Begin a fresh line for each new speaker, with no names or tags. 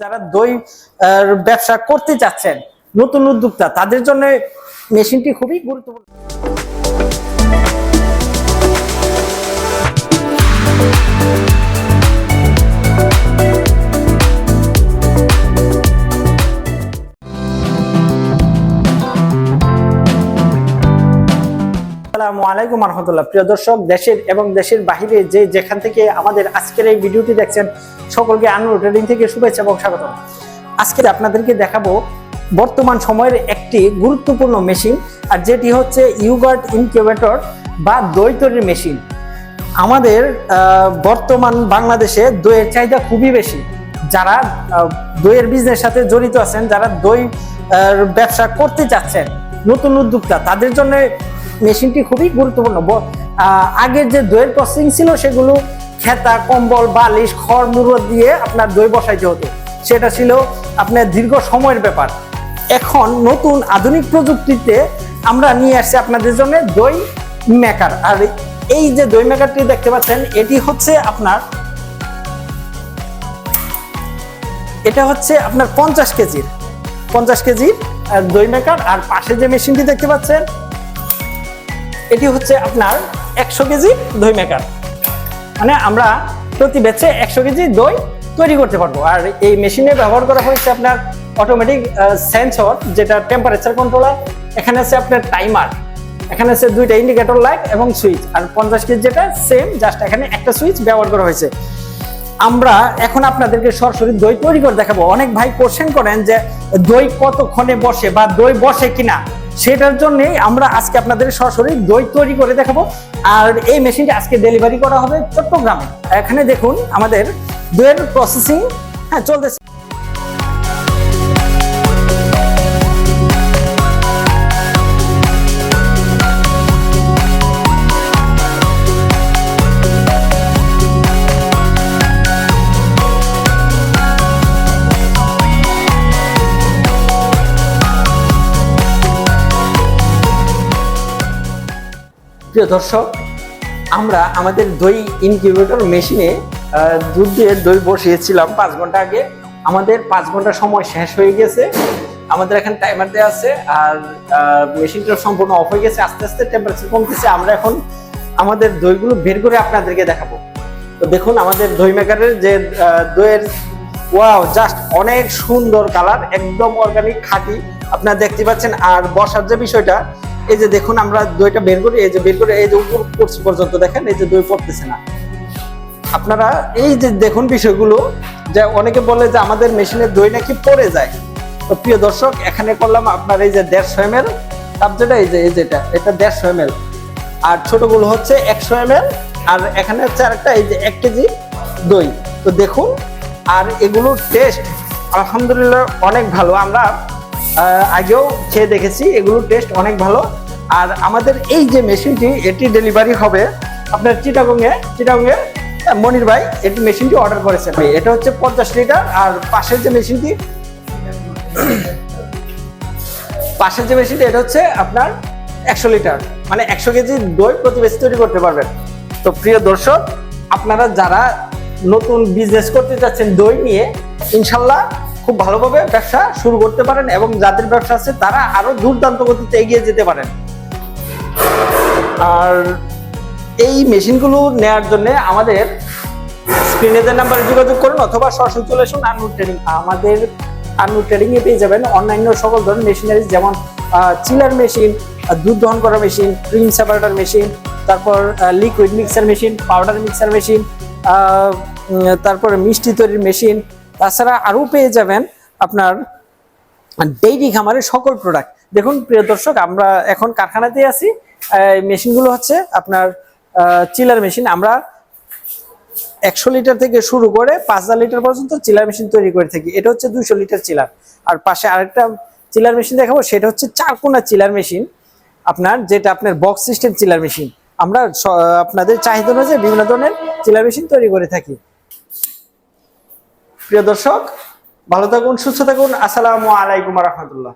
যারা দই ব্যবসা করতে চাচ্ছেন, নতুন উদ্যোক্তা, তাদের জন্য মেশিনটি খুবই গুরুত্বপূর্ণ। আলাইকুম রহমতুল্লাহ প্রিয় দর্শক, দেশের এবং দেশের বাহিরে যে যেখান থেকে আমাদের আজকের এই ভিডিওটি দেখছেন সকলকে আনুর ট্রেডিং থেকে শুভেচ্ছা এবং স্বাগত আজকে আপনাদেরকে দেখাবো বর্তমান সময়ের একটি গুরুত্বপূর্ণ মেশিন আর যেটি হচ্ছে ইউগার্ট ইনকিউবেটর বা দই তৈরির মেশিন আমাদের বর্তমান বাংলাদেশে দইয়ের চাহিদা খুবই বেশি। যারা দইয়ের বিজনেস সাথে জড়িত আছেন, যারা দই ব্যবসা করতে চাচ্ছেন, নতুন উদ্যোক্তা, তাদের জন্য মেশিনটি খুবই গুরুত্বপূর্ণ। আগের যে দইয়ের প্রসেসিং ছিল, সেগুলো খেতা, কম্বল, বালিশ, খড়, মুড়ো দিয়ে আপনার দই বসাইতে হতো। সেটা ছিল আপনার দীর্ঘ সময়ের ব্যাপার। এখন নতুন আধুনিক প্রযুক্তিতে আমরা নিয়ে আসছি আপনাদের জন্য দই মেকার আর এই যে দই মেকারটি দেখতে পাচ্ছেন, এটি হচ্ছে আপনার এটা হচ্ছে আপনার পঞ্চাশ কেজির। পঞ্চাশ কেজির দই মেকার আর পাশে যে মেশিনটি দেখতে পাচ্ছেন, এটি হচ্ছে আপনার একশো কেজি দই মেকার মানে আমরা প্রতি ব্যাচে একশো কেজি দই তৈরি করতে পারব। আর এই মেশিনে ব্যবহার করা হয়েছে আপনার অটোমেটিক সেন্সর যেটা টেম্পারেচার কন্ট্রোলার এখানে আছে আপনার টাইমার এখানে আছে দুইটা ইন্ডিকেটর লাইট এবং সুইচ আর পঞ্চাশ কেজি যেটা সেম জাস্ট এখানে একটা সুইচ ব্যবহার করা হয়েছে। আমরা এখন আপনাদেরকে সরাসরি দই তৈরি করে দেখাবো। অনেক ভাই কোশ্চেন করেন যে দই কতক্ষণে বসে বা দই বসে কিনা। সেটার জন্যে আমরা আজকে আপনাদের সরাসরি দই তৈরি করে দেখাবো। আর এই মেশিনটা আজকে ডেলিভারি করা হবে চট্টগ্রামে। এখানে দেখুন আমাদের দইয়ের প্রসেসিং হ্যাঁ চলতেছে। প্রিয় দর্শক, আমরা আমাদের দই ইনকিউবেটর মেশিনে দুধ দিয়ে দই বসিয়েছিলাম পাঁচ ঘণ্টা আগে। আমাদের পাঁচ ঘণ্টা সময় শেষ হয়ে গেছে। আমাদের এখানে টাইমার দেওয়া আছে আর মেশিনটা সম্পূর্ণ অফ হয়ে গেছে। আস্তে আস্তে টেম্পারেচার কমতেছে। আমরা এখন আমাদের দইগুলো বের করে আপনাদেরকে দেখাবো। তো দেখুন, আমাদের দই মেকারের যে দইয়ের ওয়াও জাস্ট অনেক সুন্দর কালার একদম অর্গানিক খাঁটি। আপনারা দেখতে পাচ্ছেন। আর বসার যে বিষয়টা এই যে দেখুন, আমরা দইটা বের করি, এই যে বের করে, এই যে উপর করছি পর্যন্ত দেখেন, এই যে দই পড়তেছে না। আপনারা এই যে দেখুন বিষয়গুলো, যে অনেকে বলে যে আমাদের মেশিনের দই নাকি পড়ে যায়। তো প্রিয় দর্শক, এখানে করলাম আপনার এই যে দেড়শো এম এল যেটা এই যে, এই যেটা, এটা দেড়শো এম এল আর ছোটগুলো হচ্ছে একশো এম এল আর এখানে হচ্ছে আরেকটা, এই যে এক কেজি দই। তো দেখুন, আর এগুলোর টেস্ট আলহামদুলিল্লাহ অনেক ভালো। আমরা আগেও খেয়ে দেখেছি এগুলোর টেস্ট অনেক ভালো। আর আমাদের এই যে মেশিনটি এটি ডেলিভারি হবে আপনার চিটাগংয়ে আহ, মনির ভাই এটি মেশিনটি অর্ডার করেছেন। এটা হচ্ছে পঞ্চাশ লিটার আর পাশের যে মেশিনটি পাশের যে মেশিনটি এটা হচ্ছে আপনার একশো লিটার মানে একশো কেজি দই প্রতি বেশি তৈরি করতে পারবেন। তো প্রিয় দর্শক আপনারা যারা নতুন বিজনেস করতে চাচ্ছেন দই নিয়ে ইনশাল্লাহ খুব ভালোভাবে ব্যবসা শুরু করতে পারেন এবং যাদের ব্যবসা আছে তারা আরও দুর্দান্ত গতিতে এগিয়ে যেতে পারেন। আর এই মেশিনগুলো নেওয়ার জন্য আমাদের স্ক্রিনে যে নাম্বারে যোগাযোগ করুন অথবা সরাসরি চলে আসুন আনমুড ট্রেডিং। আমাদের আনমুড ট্রেডিং এ পেয়ে যাবেন অন্যান্য সকল ধরনের মেশিনারি যেমন চিলার মেশিন দুধ দহন করা মেশিন, ক্রিম সেপারেটার মেশিন, তারপর liquid mixer machine powder mixer machine তারপরে মিষ্টি তৈরির মেশিন তাছাড়া আরও পেয়ে যাবেন আপনার ডেইরি খামারের সকল প্রোডাক্ট দেখুন, প্রিয় দর্শক, আমরা এখন কারখানাতে আছি। মেশিনগুলো হচ্ছে আপনার চিলার মেশিন আমরা একশো লিটার থেকে শুরু করে পাঁচ হাজার লিটার পর্যন্ত চিলার মেশিন তৈরি করে থাকি। এটা হচ্ছে দুইশো লিটার চিলার আর পাশে আরেকটা চিলার মেশিন দেখাবো, সেটা হচ্ছে চার কোনা চিলার মেশিন আপনার যেটা আপনার বক্স সিস্টেম চিলার মেশিন আমরা আপনাদের চাহিদা অনুযায়ী বিভিন্ন ধরনের চিলার মেশিন তৈরি করে থাকি। প্রিয় দর্শক ভালো থাকুন সুস্থ থাকুন। আসসালামু আলাইকুম রহমতুল্লাহ।